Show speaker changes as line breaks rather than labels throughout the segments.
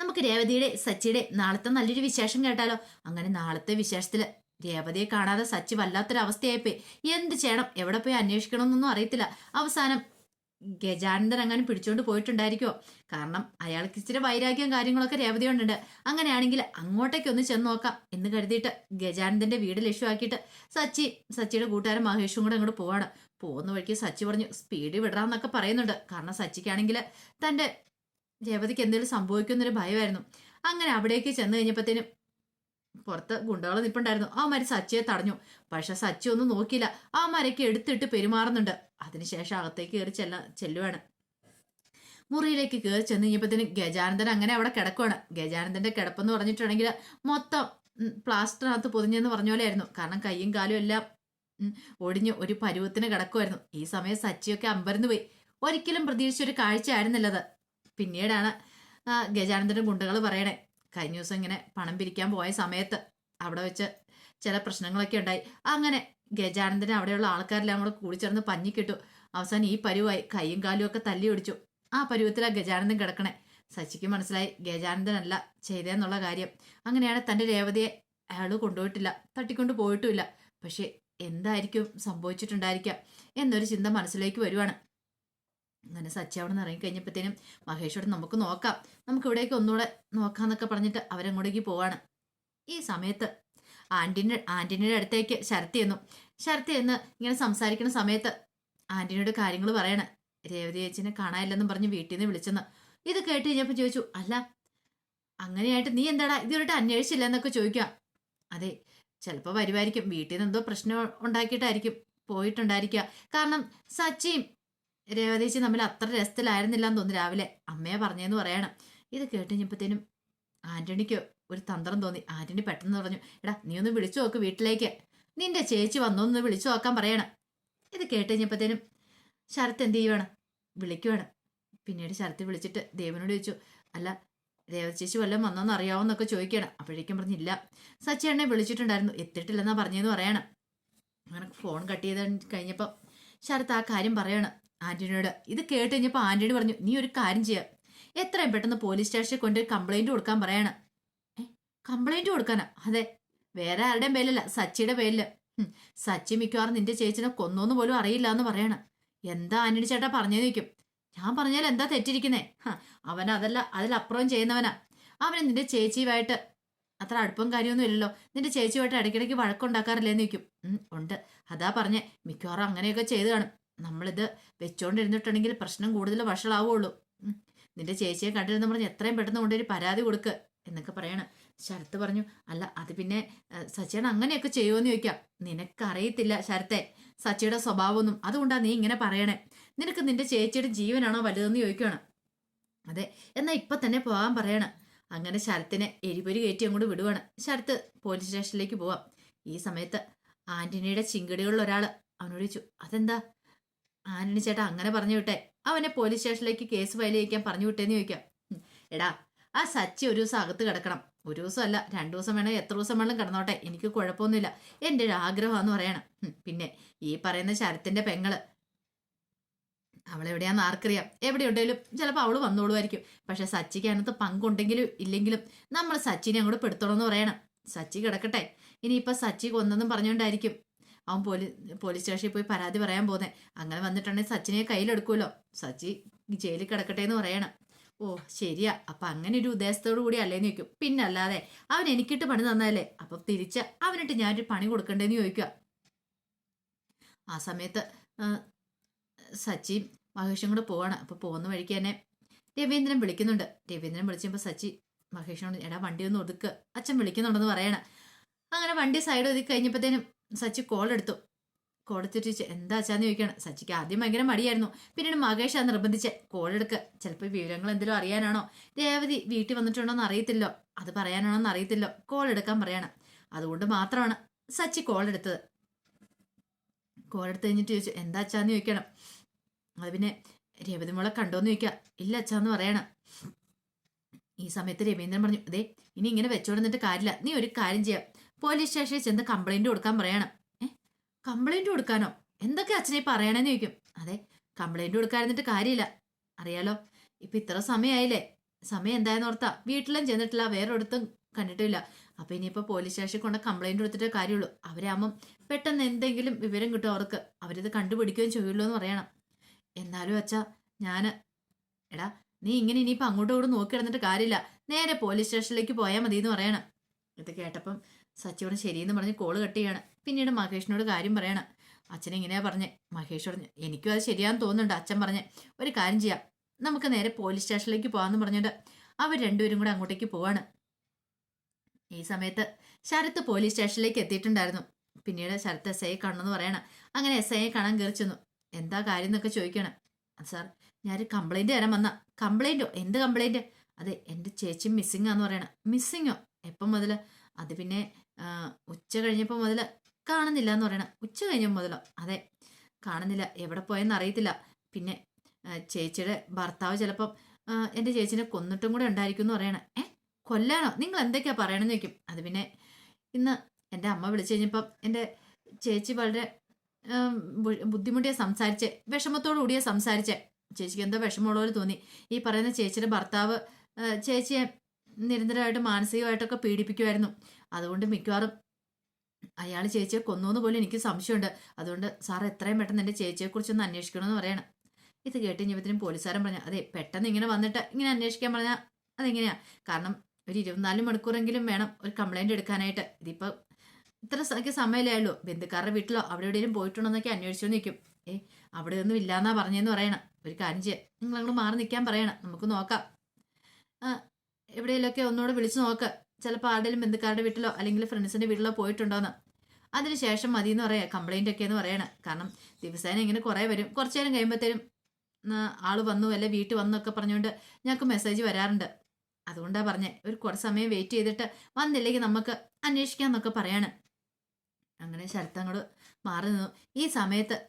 നമുക്ക് രേവതിയുടെ സച്ചിയുടെ നാളത്തെ നല്ലൊരു വിശേഷം കേട്ടാലോ? അങ്ങനെ നാളത്തെ വിശേഷത്തിൽ രേവതിയെ കാണാതെ സച്ചി വല്ലാത്തൊരവസ്ഥയായിപ്പോയി. എന്ത് ചെയ്യണം? എവിടെ പോയി അന്വേഷിക്കണമെന്നൊന്നും അറിയത്തില്ല. അവസാനം ഗജാനന്ദൻ അങ്ങനെ പിടിച്ചോണ്ട് പോയിട്ടുണ്ടായിരിക്കുമോ കാരണം അയാൾക്ക് ഇച്ചിരി വൈരാഗ്യം കാര്യങ്ങളൊക്കെ രേവതിയുണ്ട് അങ്ങനെയാണെങ്കിൽ അങ്ങോട്ടേക്ക് ഒന്ന് ചെന്ന് നോക്കാം എന്ന് കരുതിയിട്ട് ഗജാനന്ദന്റെ വീട് ലക്ഷ്യമാക്കിയിട്ട് സച്ചി സച്ചിയുടെ കൂട്ടുകാരൻ മഹേഷും കൂടെ അങ്ങോട്ട് പോവാണ്. പോകുന്ന വഴിക്ക് സച്ചി പറഞ്ഞു സ്പീഡ് വിടാന്നൊക്കെ പറയുന്നുണ്ട്. കാരണം സച്ചിക്കാണെങ്കിൽ തന്റെ രേവതിക്ക് എന്തെങ്കിലും സംഭവിക്കുന്നൊരു ഭയമായിരുന്നു. അങ്ങനെ അവിടേക്ക് ചെന്ന് കഴിഞ്ഞപ്പോഴത്തേനും പുറത്ത് ഗുണ്ടകൾ നിൽപ്പുണ്ടായിരുന്നു മരി സച്ചിയെ തടഞ്ഞു. പക്ഷെ സച്ചി ഒന്നും നോക്കിയില്ല. അവന്മാരൊക്കെ എടുത്തിട്ട് പെരുമാറുന്നുണ്ട്. അതിനുശേഷം അകത്തേക്ക് കയറി ചെല്ല ചെല്ലുവാണ്. മുറിയിലേക്ക് കയറി ചെന്ന് കഴിഞ്ഞപ്പോഴത്തേനും ഗജാനന്ദൻ അങ്ങനെ അവിടെ കിടക്കുവാണ്. ഗജാനന്ദന്റെ കിടപ്പെന്ന് പറഞ്ഞിട്ടുണ്ടെങ്കിൽ മൊത്തം പ്ലാസ്റ്ററിനകത്ത് പൊതിഞ്ഞെന്ന് പറഞ്ഞ പോലെയായിരുന്നു. കാരണം കൈയും കാലും എല്ലാം ഒടിഞ്ഞ് ഒരു പരുവത്തിന് കിടക്കുമായിരുന്നു ഈ സമയം സച്ചിയൊക്കെ അമ്പരന്ന് പോയി ഒരിക്കലും പ്രതീക്ഷിച്ചൊരു കാഴ്ച ആയിരുന്നില്ലത് പിന്നീടാണ് ഗജാനന്ദന്റെ ഗുണ്ടകൾ പറയണേ കഴിഞ്ഞ ദിവസം ഇങ്ങനെ പണം പിരിക്കാൻ പോയ സമയത്ത് അവിടെ വെച്ച് ചില പ്രശ്നങ്ങളൊക്കെ ഉണ്ടായി. അങ്ങനെ ഗജാനന്ദനെ അവിടെയുള്ള ആൾക്കാരെല്ലാം കൂടെ കൂടിച്ചേർന്ന് പഞ്ഞിക്കിട്ടു അവസാനം ഈ പരുവായി കൈയും കാലും ഒക്കെ തല്ലി ഒടിച്ചു. ആ പരുവത്തിലാണ് ഗജാനന്ദൻ കിടക്കണേ. സച്ചിക്ക് മനസ്സിലായി ഗജാനന്ദനല്ല ചെയ്തതെന്നുള്ള കാര്യം. അങ്ങനെയാണ് തന്റെ രേവതിയെ അയാൾ കൊണ്ടുപോയിട്ടില്ല തട്ടിക്കൊണ്ട് പോയിട്ടുമില്ല. പക്ഷേ എന്തായിരിക്കും സംഭവിച്ചിട്ടുണ്ടായിരിക്കാം എന്നൊരു ചിന്ത മനസ്സിലേക്ക് വരുവാണ്. അങ്ങനെ സച്ചി അവിടെ നിന്ന് ഇറങ്ങിക്കഴിഞ്ഞപ്പോഴത്തേനും മഹേഷോട് നമുക്ക് നോക്കാം. നമുക്ക് ഇവിടേക്ക് ഒന്നുകൂടെ നോക്കാന്നൊക്കെ പറഞ്ഞിട്ട് അവരങ്ങോട്ടേക്ക് പോവാണ്. ഈ സമയത്ത് ആന്റിന്റെ ആന്റിനിയുടെ അടുത്തേക്ക് ശരത്തി എന്നു ശരത്തി എന്ന് ഇങ്ങനെ സംസാരിക്കുന്ന സമയത്ത് ആന്റിനിയുടെ കാര്യങ്ങൾ പറയണ. രേവതി ചേച്ചിനെ കാണാനില്ലെന്നും പറഞ്ഞ് വീട്ടിൽ നിന്ന് വിളിച്ചെന്ന്. ഇത് കേട്ട് കഴിഞ്ഞപ്പോൾ ചോദിച്ചു അല്ല അങ്ങനെയായിട്ട് നീ എന്താടാ ഇതുവരായിട്ട് അന്വേഷിച്ചില്ല എന്നൊക്കെ ചോദിക്കാം അതെ ചിലപ്പോൾ വരുമായിരിക്കും. വീട്ടിൽ നിന്ന് എന്തോ പ്രശ്നം ഉണ്ടാക്കിയിട്ടായിരിക്കും. പോയിട്ടുണ്ടായിരിക്കുക കാരണം സച്ചിയും രേവതീച്ചി തമ്മിൽ അത്ര രസത്തിലായിരുന്നില്ല എന്ന് തോന്നി രാവിലെ. അമ്മയെ പറഞ്ഞേന്ന് പറയണം. ഇത് കേട്ട് കഴിഞ്ഞപ്പോഴത്തേനും ആന്റണിക്ക് ഒരു തന്ത്രം തോന്നി. ആന്റണി പെട്ടെന്ന് പറഞ്ഞു എടാ നീ ഒന്ന് വിളിച്ചു നോക്ക് വീട്ടിലേക്ക്. നിന്റെ ചേച്ചി വന്നോന്ന് വിളിച്ചു നോക്കാൻ പറയണം. ഇത് കേട്ട് കഴിഞ്ഞപ്പോഴത്തേനും ശരത്ത് എന്ത് ചെയ്യുവാണ്? വിളിക്കുവാണ്. പിന്നീട് ശരത്ത് വിളിച്ചിട്ട് ദേവനോട് ചോദിച്ചു അല്ല ദേവചേച്ചി ചേച്ചി വല്ലതും വന്നോന്ന് അറിയാവോന്നൊക്കെ ചോദിക്കണം അപ്പോഴേക്കും പറഞ്ഞില്ല. സച്ചി എന്നെ വിളിച്ചിട്ടുണ്ടായിരുന്നു. എത്തിയിട്ടില്ലെന്നാ പറഞ്ഞതെന്ന് പറയണം. അങ്ങനെ ഫോൺ കട്ട് ചെയ്ത് കഴിഞ്ഞപ്പോൾ ശരത്ത് ആ കാര്യം പറയാണ്. ആന്റണിയോട് ഇത് കേട്ട് കഴിഞ്ഞപ്പോൾ ആന്റണി പറഞ്ഞു നീ ഒരു കാര്യം ചെയ്യുക എത്രയും പെട്ടെന്ന് പോലീസ് സ്റ്റേഷനിൽ കൊണ്ട് കംപ്ലൈന്റ് കൊടുക്കാൻ പറയണം. കംപ്ലൈന്റ് കൊടുക്കാനാ? അതെ. വേറെ ആരുടെയും പേരിലല്ല സച്ചിയുടെ പേരിൽ. സച്ചി മിക്കവാറും നിന്റെ ചേച്ചിനെ കൊന്നോന്ന് പോലും അറിയില്ല എന്ന് പറയണം. എന്താ ആന്റണി ചേട്ടാ പറഞ്ഞേ നിൽക്കും ഞാൻ പറഞ്ഞാൽ എന്താ തെറ്റിരിക്കുന്നേ? അവൻ അതല്ല അതിലപ്പുറം ചെയ്യുന്നവനാ. അവന് നിന്റെ ചേച്ചിയുമായിട്ട് അത്ര അടുപ്പം കാര്യമൊന്നും ഇല്ലല്ലോ. നിന്റെ ചേച്ചിയുമായിട്ട് ഇടയ്ക്കിടയ്ക്ക് വഴക്കുണ്ടാക്കാറില്ലേന്ന് വയ്ക്കും ഉണ്ട്. അതാ പറഞ്ഞേ മിക്കവാറും അങ്ങനെയൊക്കെ ചെയ്തു കാണും. നമ്മളിത് വെച്ചോണ്ടിരുന്നിട്ടുണ്ടെങ്കിൽ പ്രശ്നം കൂടുതൽ വഷളാവുള്ളൂ. നിന്റെ ചേച്ചിയെ കണ്ടിരുന്ന പറഞ്ഞ് എത്രയും പെട്ടെന്ന് കൊണ്ടൊരു പരാതി കൊടുക്ക് എന്നൊക്കെ പറയണം. ശരത്ത് പറഞ്ഞു അല്ല അത് പിന്നെ അങ്ങനെയൊക്കെ അങ്ങനെയൊക്കെ ചെയ്യുമെന്ന് ചോദിക്കാം. നിനക്കറിയത്തില്ല ശരത്തെ സച്ചിയുടെ സ്വഭാവമൊന്നും. അതുകൊണ്ടാണ് നീ ഇങ്ങനെ പറയണേ. നിനക്ക് നിന്റെ ചേച്ചിയുടെ ജീവനാണോ വലുതെന്ന് ചോദിക്കുകയാണ് അതെ എന്നാൽ ഇപ്പൊ തന്നെ പോകാൻ പറയണം. അങ്ങനെ ശരത്തിനെ എരിപൊരി കയറ്റി അങ്ങോട്ട് വിടുവാണ്. ശരത്ത് പോലീസ് സ്റ്റേഷനിലേക്ക് പോവാം. ഈ സമയത്ത് ആന്റണിയുടെ ചിങ്കടികളിൽ ഒരാൾ അവനോട് ചോദിച്ചു അതെന്താ? ആന്റണി ചേട്ടാ അങ്ങനെ പറഞ്ഞു വിട്ടെ. അവനെ പോലീസ് സ്റ്റേഷനിലേക്ക് കേസ് ഫയൽ ചെയ്യിക്കാൻ പറഞ്ഞു വിട്ടേന്ന് ചോദിക്കാം. എടാ ആ സച്ചി ഒരു ദിവസം അകത്ത് കിടക്കണം. ഒരു ദിവസം അല്ല രണ്ടു ദിവസം വേണോ എത്ര ദിവസം വേണം കിടന്നോട്ടെ. എനിക്ക് കുഴപ്പമൊന്നുമില്ല. എന്റെ ഒരു ആഗ്രഹമാന്ന് പറയണം. പിന്നെ ഈ പറയുന്ന ശരത്തിന്റെ പെങ്ങൾ. അവളെവിടെയാന്ന് ആർക്കറിയാം. എവിടെ ഉണ്ടെങ്കിലും ചിലപ്പോൾ അവൾ വന്നോളുമായിരിക്കും. പക്ഷെ സച്ചിക്ക് അതിനകത്ത് പങ്കുണ്ടെങ്കിലും ഇല്ലെങ്കിലും നമ്മൾ സച്ചിനെ അങ്ങോട്ട് പെടുത്തണമെന്ന് പറയണം. സച്ചി കിടക്കട്ടെ. ഇനിയിപ്പോൾ സച്ചി കൊന്നെന്നും പറഞ്ഞുകൊണ്ടായിരിക്കും അവൻ പോലീ പോലീസ് സ്റ്റേഷനിൽ പോയി പരാതി പറയാൻ പോകുന്നത് അങ്ങനെ വന്നിട്ടുണ്ടെങ്കിൽ സച്ചിനെ കയ്യിലെടുക്കുമല്ലോ. സച്ചി ജയിലിൽ കിടക്കട്ടെ എന്ന് പറയണം. ഓ ശരിയാ. അപ്പൊ അങ്ങനെ ഒരു ഉദ്ദേശത്തോടു കൂടി അല്ലേന്ന് ചോദിക്കും. പിന്നെ അല്ലാതെ അവൻ എനിക്കിട്ട് പണി തന്നതല്ലേ? അപ്പൊ തിരിച്ച് അവനിട്ട് ഞാനൊരു പണി കൊടുക്കണ്ടേന്ന് ചോദിക്കുക. ആ സമയത്ത് സച്ചി സച്ചിയും മഹേഷും കൂടെ പോവാണ്. അപ്പൊ പോകുന്ന വഴിക്ക് തന്നെ രവീന്ദ്രൻ വിളിക്കുന്നുണ്ട്. രവീന്ദ്രൻ വിളിച്ചപ്പോൾ സച്ചി മഹേഷിനോട് എടാ വണ്ടി ഒന്ന് ഒതുക്ക്. അച്ഛൻ വിളിക്കുന്നുണ്ടെന്ന് പറയണം. അങ്ങനെ വണ്ടി സൈഡ് ഒതുക്കി കഴിഞ്ഞപ്പോഴത്തേനും സച്ചി കോൾ എടുത്തു. കോൾ എടുത്തിട്ട് എന്താ അച്ഛാന്ന് ചോദിക്കണം? സച്ചിക്ക് ആദ്യം ഭയങ്കര മടിയായിരുന്നു. പിന്നീട് മഹേഷ് ആ നിർബന്ധിച്ച് കോൾ ചിലപ്പോൾ വിവരങ്ങൾ എന്തെങ്കിലും അറിയാനാണോ? രേവതി വീട്ടിൽ വന്നിട്ടുണ്ടോന്ന് അറിയത്തില്ലോ. അത് പറയാനാണോ എന്ന് അറിയത്തില്ലോ. കോൾ എടുക്കാൻ പറയണം. അതുകൊണ്ട് മാത്രമാണ് സച്ചി കോൾ എടുത്തത്. കോൾ എടുത്ത് കഴിഞ്ഞിട്ട് ചോദിച്ചു എന്താ അച്ഛാന്ന് ചോദിക്കണം? അത് പിന്നെ രേവതി മോളെ കണ്ടോന്ന് ചോദിക്കുക ഇല്ല അച്ഛാന്ന് പറയണം. ഈ സമയത്ത് രവീന്ദ്രൻ പറഞ്ഞു അതെ ഇനി ഇങ്ങനെ വെച്ചോണ്ടിട്ട് കാര്യമില്ല. നീ ഒരു കാര്യം ചെയ്യാം. പോലീസ് സ്റ്റേഷനിൽ ചെന്ന് കംപ്ലൈന്റ് കൊടുക്കാൻ പറയണം. ഏ? കംപ്ലൈന്റ് കൊടുക്കാനോ? എന്തൊക്കെ അച്ഛനെ പറയണേന്ന് ചോദിക്കും. അതെ കംപ്ലൈന്റ് കൊടുക്കാതിരുന്നിട്ട് കാര്യമില്ല. അറിയാലോ? ഇപ്പൊ ഇത്ര സമയമായില്ലേ സമയം എന്തായെന്ന് ഓർത്താ? വീട്ടിലും ചെന്നിട്ടില്ല വേറെ ഒരിടത്തും കണ്ടിട്ടില്ല. അപ്പൊ ഇനിയിപ്പോ പോലീസ് സ്റ്റേഷനിൽ കൊണ്ട് കംപ്ലൈന്റ് കൊടുത്തിട്ടേ കാര്യമുള്ളൂ. അവരാകുമ്പം പെട്ടെന്ന് എന്തെങ്കിലും വിവരം കിട്ടും അവർക്ക്. അവരിത് കണ്ടുപിടിക്കുകയും ചെയ്യുള്ളൂ എന്ന് പറയണം. എന്നാലും അച്ഛാ ഞാൻ എടാ നീ ഇങ്ങനെ ഇനിയിപ്പോ അങ്ങോട്ടും ഇങ്ങോട്ടും നോക്കി കിടന്നിട്ട് കാര്യമില്ല. നേരെ പോലീസ് സ്റ്റേഷനിലേക്ക് പോയാൽ മതി എന്ന് പറയണം. ഇത് കേട്ടപ്പം സച്ചിയോട് ശരിയെന്ന് പറഞ്ഞ് കോൾ കട്ട് ചെയ്യാണ്. പിന്നീട് മഹേഷിനോട് കാര്യം പറയണം. അച്ഛൻ ഇങ്ങനെയാ പറഞ്ഞേ? മഹേഷ് പറഞ്ഞു എനിക്കും അത് ശരിയാന്ന് തോന്നുന്നുണ്ട് അച്ഛൻ പറഞ്ഞേ. ഒരു കാര്യം ചെയ്യാം. നമുക്ക് നേരെ പോലീസ് സ്റ്റേഷനിലേക്ക് പോകാമെന്ന് പറഞ്ഞിട്ട് അവർ രണ്ടുപേരും കൂടെ അങ്ങോട്ടേക്ക് പോവാണ്. ഈ സമയത്ത് ശരത്ത് പോലീസ് സ്റ്റേഷനിലേക്ക് എത്തിയിട്ടുണ്ടായിരുന്നു. പിന്നീട് ശരത്ത് എസ് ഐ കാണണമെന്ന് പറയണം. അങ്ങനെ എസ് ഐയെ കാണാൻ കയറി ചെന്നു. എന്താ കാര്യം എന്നൊക്കെ ചോദിക്കണം. സാർ ഞാനൊരു കംപ്ലൈന്റ് തരാൻ വന്ന. കംപ്ലൈന്റോ എന്ത് കംപ്ലൈന്റ് അതെ എന്റെ ചേച്ചി മിസ്സിംഗ് ആന്ന് പറയണം. മിസ്സിങ്ങോ എപ്പം മുതൽ അത് പിന്നെ ഉച്ച കഴിഞ്ഞപ്പോൾ മുതൽ കാണുന്നില്ല എന്ന് പറയണം. ഉച്ച കഴിഞ്ഞപ്പോൾ മുതലോ? അതെ കാണുന്നില്ല. എവിടെ പോയെന്ന് അറിയത്തില്ല. പിന്നെ ചേച്ചിയുടെ ഭർത്താവ് ചിലപ്പം എന്റെ ചേച്ചിനെ കൊന്നിട്ടും കൂടെ ഉണ്ടായിരിക്കും എന്ന് പറയണം. ഏ കൊല്ലാനോ? നിങ്ങൾ എന്തൊക്കെയാ പറയണമെന്ന് ചോദിക്കും. അത് പിന്നെ ഇന്ന് എന്റെ അമ്മ വിളിച്ചു കഴിഞ്ഞപ്പം എന്റെ ചേച്ചി വളരെ ബുദ്ധിമുട്ടിയാ സംസാരിച്ച്. വിഷമത്തോടു കൂടിയാ സംസാരിച്ചേ. ചേച്ചിക്ക് എന്തോ വിഷമമുള്ള പോലെ തോന്നി. ഈ പറയുന്ന ചേച്ചിയുടെ ഭർത്താവ് ചേച്ചിയെ നിരന്തരമായിട്ട് മാനസികമായിട്ടൊക്കെ പീഡിപ്പിക്കുമായിരുന്നു അതുകൊണ്ട് മിക്കവാറും അയാൾ ചേച്ചിയെ കൊന്നു പോലും എനിക്ക് സംശയമുണ്ട്. അതുകൊണ്ട് സാർ എത്രയും പെട്ടെന്ന് എന്റെ ചേച്ചിയെക്കുറിച്ചൊന്ന് അന്വേഷിക്കണമെന്ന് പറയണം. ഇത് കേട്ട് കഴിഞ്ഞപ്പോഴത്തേനും പോലീസുകാരൻ പറഞ്ഞു അതെ പെട്ടെന്ന് ഇങ്ങനെ വന്നിട്ട് ഇങ്ങനെ അന്വേഷിക്കാൻ പറഞ്ഞാൽ അതെങ്ങനെയാ? കാരണം ഒരു ഇരുപത്തിനാല് മണിക്കൂറെങ്കിലും വേണം ഒരു കംപ്ലൈന്റ് എടുക്കാനായിട്ട്. ഇതിപ്പോൾ ഇത്ര സമയമല്ലേ ഉള്ളൂ ബന്ധുക്കാരുടെ വീട്ടിലോ അവിടെ എവിടെയെങ്കിലും പോയിട്ടുണ്ടോ എന്നൊക്കെ അന്വേഷിച്ചു നിൽക്കും. ഏ അവിടെ ഒന്നും ഇല്ലാന്നാ പറഞ്ഞതെന്ന് പറയണം. ഒരു കാര്യം ചെയ്യാം. നിങ്ങൾ അങ്ങോട്ട് മാറി നിൽക്കാൻ പറയണം. നമുക്ക് നോക്കാം. ആ, എവിടെയെങ്കിലുമൊക്കെ ഒന്നുകൂടെ വിളിച്ചു നോക്ക്. ചിലപ്പോൾ ആരുടെയും ബന്ധുക്കാരുടെ വീട്ടിലോ അല്ലെങ്കിൽ ഫ്രണ്ട്സിന്റെ വീട്ടിലോ പോയിട്ടുണ്ടോന്ന്. അതിനുശേഷം മതി എന്ന് പറയാം കംപ്ലൈന്റ് ഒക്കെ എന്ന് പറയണം. കാരണം ദിവസേന ഇങ്ങനെ കുറേ വരും. കുറച്ചു നേരം കഴിയുമ്പോഴത്തേനും ആൾ വന്നു അല്ലെ വീട്ടിൽ വന്നു ഒക്കെ പറഞ്ഞുകൊണ്ട് ഞങ്ങൾക്ക് മെസ്സേജ് വരാറുണ്ട്. അതുകൊണ്ടാണ് പറഞ്ഞേ ഒരു കുറച്ച് സമയം വെയിറ്റ് ചെയ്തിട്ട് വന്നില്ലെങ്കിൽ നമുക്ക് അന്വേഷിക്കാന്നൊക്കെ പറയാണ്. അങ്ങനെ ശരത്ത് അങ്ങോട്ട് മാറി നിന്നു. ഈ സമയത്ത്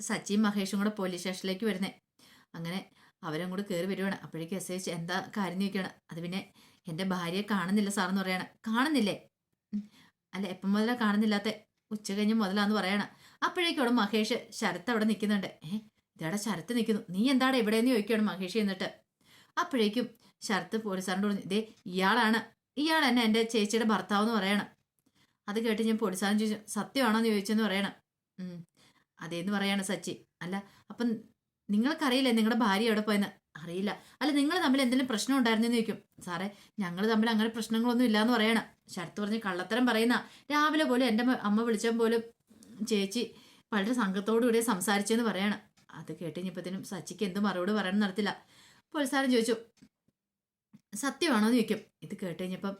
സച്ചിയും മഹേഷും കൂടെ പോലീസ് സ്റ്റേഷനിലേക്ക് വരുന്നേ. അങ്ങനെ അവരും കൂടെ കയറി വരുവാണ്. അപ്പോഴേക്കും എസ് എന്താ കാര്യം ചോദിക്കുകയാണ്. അത് പിന്നെ എന്റെ ഭാര്യയെ കാണുന്നില്ല സാറെന്ന് പറയണം. കാണുന്നില്ലേ. അല്ല എപ്പം മുതലാ കാണുന്നില്ലാത്ത? ഉച്ച കഴിഞ്ഞ് മുതലാന്ന് പറയണം. അപ്പോഴേക്കും അവിടെ മഹേഷ് ശരത്ത് അവിടെ നിൽക്കുന്നുണ്ട്. ഏ ഇതേടെ ശരത്ത് നിൽക്കുന്നു. നീ എന്താടെ എവിടെയെന്ന് ചോദിക്കുകയാണ് മഹേഷ് എന്നിട്ട്. അപ്പോഴേക്കും ശരത്ത് പോലീസാറിന്റെ പറഞ്ഞു ഇതേ ഇയാളാണ്. ഇയാൾ തന്നെ എന്റെ ചേച്ചിയുടെ ഭർത്താവ് എന്ന് പറയണം. അത് കേട്ട് ഞാൻ പോലീസുകാരൻ ചോദിച്ചു സത്യമാണോ? എന്ന് ചോദിച്ചെന്ന് പറയണം. അതേന്ന് പറയാണ് സച്ചി. അല്ല അപ്പം നിങ്ങൾക്കറിയില്ലേ നിങ്ങളുടെ ഭാര്യ എവിടെ പോയെന്ന്? അറിയില്ല. അല്ല നിങ്ങൾ തമ്മിൽ എന്തെങ്കിലും പ്രശ്നം ഉണ്ടായിരുന്നെന്ന് ചോദിക്കും. സാറേ ഞങ്ങൾ തമ്മിൽ അങ്ങനെ പ്രശ്നങ്ങളൊന്നും ഇല്ലാന്ന് പറയണം. ശരത്ത് പറഞ്ഞ് കള്ളത്തരം പറയുന്ന രാവിലെ പോലും എന്റെ അമ്മ വിളിച്ചാൽ പോലും ചേച്ചി വളരെ സംഘത്തോടു കൂടി സംസാരിച്ചെന്ന് പറയണം. അത് കേട്ട് കഴിഞ്ഞപ്പോഴത്തേനും സച്ചിക്ക് എന്ത് മറുപടി പറയണം നടത്തില്ല. പോലീസുകാരൻ ചോദിച്ചു സത്യമാണോ? എന്ന് ചോദിക്കും. ഇത് കേട്ട് കഴിഞ്ഞപ്പം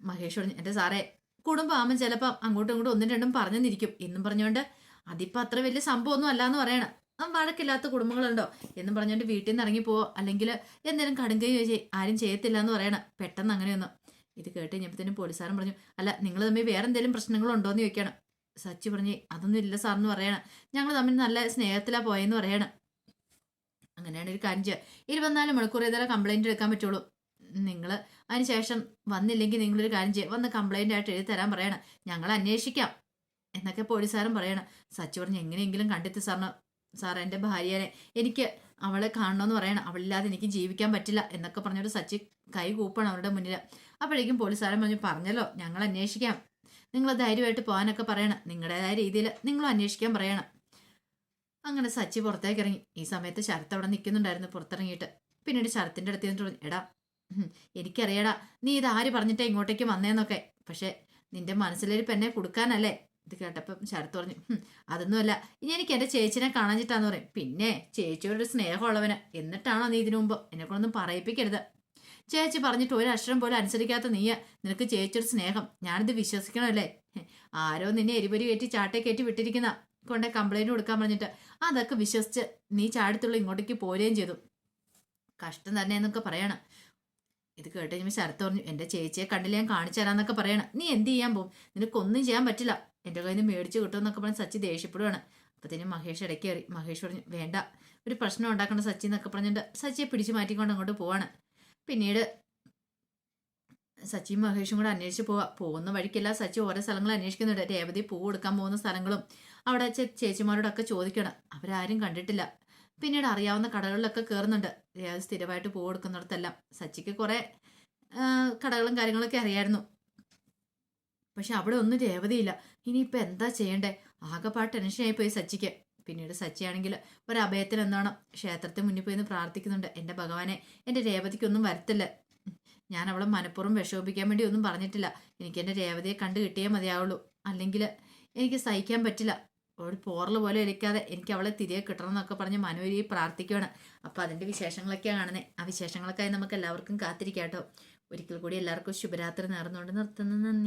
മഹേഷ് പറഞ്ഞു എന്റെ സാറേ കുടുംബം ആകുമ്പോൾ ചിലപ്പം അങ്ങോട്ടും ഇങ്ങോട്ടും ഒന്നും രണ്ടും പറഞ്ഞെന്നിരിക്കും. എന്നും പറഞ്ഞുകൊണ്ട് അതിപ്പോൾ അത്ര വലിയ സംഭവമൊന്നും അല്ല എന്ന് പറയണം. വഴക്കില്ലാത്ത കുടുംബങ്ങളുണ്ടോ? എന്ന് പറഞ്ഞുകൊണ്ട് വീട്ടിൽ നിന്ന് ഇറങ്ങി പോവോ അല്ലെങ്കിൽ എന്തെങ്കിലും കടുങ്കൈ ആരും ചെയ്യത്തില്ല എന്ന് പറയണം. പെട്ടെന്ന് അങ്ങനെയൊന്നും. ഇത് കേട്ട് കഴിഞ്ഞപ്പോഴത്തേനും പോലീസുകാരൻ പറഞ്ഞു അല്ല നിങ്ങൾ തമ്മിൽ വേറെ എന്തെങ്കിലും പ്രശ്നങ്ങളുണ്ടോ എന്ന് ചോദിക്കണം. സച്ചി പറഞ്ഞു അതൊന്നും ഇല്ല എന്ന് പറയണം. ഞങ്ങൾ തമ്മിൽ നല്ല സ്നേഹത്തിലാണ് പോയെന്ന് പറയണം. അങ്ങനെയാണ് ഒരു കാര്യം ചെയ്യുക. ഇരുപത്തിനാല് മണിക്കൂർ ഏതായാലും കംപ്ലൈന്റ് എടുക്കാൻ പറ്റുള്ളൂ. നിങ്ങൾ അതിനുശേഷം വന്നില്ലെങ്കിൽ നിങ്ങളൊരു കാര്യം ചെയ്യുക. വന്ന് കംപ്ലൈന്റ് ആയിട്ട് എഴുതി തരാൻ പറയണം. ഞങ്ങൾ അന്വേഷിക്കാം. എന്നൊക്കെ പോലീസുകാരൻ പറയണം. സച്ചു പറഞ്ഞ് എങ്ങനെയെങ്കിലും കണ്ടെത്തി സാറിന് സാർ എന്റെ ഭാര്യനെ എനിക്ക് അവളെ കാണണമെന്ന് പറയണം. അവളില്ലാതെ എനിക്ക് ജീവിക്കാൻ പറ്റില്ല എന്നൊക്കെ പറഞ്ഞൊരു സച്ചി കൈ കൂപ്പണം അവരുടെ മുന്നിൽ അപ്പോഴേക്കും പോലീസുകാരൻ പറഞ്ഞു പറഞ്ഞല്ലോ ഞങ്ങൾ അന്വേഷിക്കാം. നിങ്ങൾ ധൈര്യമായിട്ട് പോകാനൊക്കെ പറയണം. നിങ്ങളുടേതായ രീതിയിൽ നിങ്ങളും അന്വേഷിക്കാൻ പറയണം. അങ്ങനെ സച്ചി പുറത്തേക്ക് ഇറങ്ങി. ഈ സമയത്ത് ശരത്ത് അവിടെ നിൽക്കുന്നുണ്ടായിരുന്നു പുറത്തിറങ്ങിയിട്ട്. പിന്നീട് ശരത്തിന്റെ അടുത്ത് നിന്ന് പറഞ്ഞു എടാ എനിക്കറിയടാ നീ ഇത് ആര് പറഞ്ഞിട്ടേ ഇങ്ങോട്ടേക്ക് വന്നേന്നൊക്കെ. പക്ഷേ നിന്റെ മനസ്സിലൊരു പെണ്ണെ കൊടുക്കാനല്ലേ? ഇത് കേട്ടപ്പം ശരത്ത് പറഞ്ഞു അതൊന്നുമല്ല. ഇനി എനിക്ക് എന്റെ ചേച്ചിനെ കാണാഞ്ഞിട്ടാന്ന് പറയും. പിന്നെ ചേച്ചിയോടൊരു സ്നേഹമുള്ളവന്. എന്നിട്ടാണോ നീ ഇതിനു മുമ്പ് എന്നെക്കൊണ്ടൊന്നും പറയിപ്പിക്കരുത്. ചേച്ചി പറഞ്ഞിട്ട് ഒരു അക്ഷരം പോലും അനുസരിക്കാത്ത നീയ. നിനക്ക് ചേച്ചിയൊരു സ്നേഹം. ഞാനിത് വിശ്വസിക്കണമല്ലേ? ആരോ നിന്നെ എരിപൊരി കയറ്റി ചാട്ടേ കയറ്റി വിട്ടിരിക്കുന്ന. കൊണ്ട് കംപ്ലൈന്റ് കൊടുക്കാൻ പറഞ്ഞിട്ട്. അതൊക്കെ വിശ്വസിച്ച് നീ ചാടത്തുള്ള ഇങ്ങോട്ടേക്ക് പോരുകയും ചെയ്തു. കഷ്ടം തന്നെ എന്നൊക്കെ പറയണം. ഇത് കേട്ട് കഴിയുമ്പോൾ ശരത്ത് പറഞ്ഞു എന്റെ ചേച്ചിയെ കണ്ടില്ല ഞാൻ കാണിച്ചു തരാന്നൊക്കെ പറയണം. നീ എന്ത് ചെയ്യാൻ പോകും? നിനക്കൊന്നും ചെയ്യാൻ പറ്റില്ല. എന്റെ കയ്യിൽ നിന്ന് മേടിച്ചു കിട്ടുമെന്നൊക്കെ പറഞ്ഞ് സച്ചി ദേഷ്യപ്പെടുവാണ്. അപ്പത്തേനും മഹേഷ് ഇടയ്ക്ക് കയറി മഹേഷ് പറഞ്ഞു വേണ്ട. ഒരു പ്രശ്നം ഉണ്ടാക്കേണ്ട സച്ചി എന്നൊക്കെ പറഞ്ഞിട്ട് സച്ചിയെ പിടിച്ചു മാറ്റിക്കൊണ്ട് അങ്ങോട്ട് പോവാണ്. പിന്നീട് സച്ചിയും മഹേഷും കൂടെ അന്വേഷിച്ച് പോവാ. പോകുന്ന വഴിക്കല്ല സച്ചി ഓരോ സ്ഥലങ്ങൾ അന്വേഷിക്കുന്നുണ്ട്. രേവതി പൂ കൊടുക്കാൻ പോകുന്ന സ്ഥലങ്ങളും അവിടെ ചേച്ചിമാരോടൊക്കെ ചോദിക്കണം. അവരാരും കണ്ടിട്ടില്ല. പിന്നീട് അറിയാവുന്ന കടകളിലൊക്കെ കയറുന്നുണ്ട് രേവതി സ്ഥിരമായിട്ട് പൂ കൊടുക്കുന്നിടത്തെല്ലാം സച്ചിക്ക് കുറേ കടകളും കാര്യങ്ങളൊക്കെ അറിയായിരുന്നു. പക്ഷെ അവിടെ ഒന്നും രേവതിയില്ല. ഇനിയിപ്പോൾ എന്താ ചെയ്യണ്ടേ? ആകെപ്പാട് ടെൻഷനായി പോയി സച്ചിക്ക്. പിന്നീട് സച്ചിയാണെങ്കിൽ ഒരു അഭയത്തിൽ എന്താണ്? ക്ഷേത്രത്തിന് മുന്നിൽ പോയി പ്രാർത്ഥിക്കുന്നുണ്ട്. എന്റെ ഭഗവാനെ എന്റെ രേവതിക്കൊന്നും വരത്തില്ല. ഞാൻ അവളെ മനഃപൂർവം വിഷമിപ്പിക്കാൻ വേണ്ടി ഒന്നും പറഞ്ഞിട്ടില്ല. എനിക്ക് എന്റെ രേവതിയെ കണ്ടു കിട്ടിയേ മതിയാവുള്ളൂ. അല്ലെങ്കിൽ എനിക്ക് സഹിക്കാൻ പറ്റില്ല. ഒരു പോറൽ പോലെ ഇരിക്കാതെ എനിക്ക് അവളെ തിരികെ കിട്ടണം എന്നൊക്കെ പറഞ്ഞ് മനോരി പ്രാർത്ഥിക്കുകയാണ് അപ്പോൾ അതിന്റെ വിശേഷങ്ങളൊക്കെയാണ് കാണുന്നത് ആ വിശേഷങ്ങളൊക്കെ നമുക്ക് എല്ലാവർക്കും കാത്തിരിക്കാം കേട്ടോ ഒരിക്കൽ കൂടി എല്ലാവർക്കും ശുഭരാത്രി നേർന്നുകൊണ്ട് നിർത്തുന്നു. നന്ദി.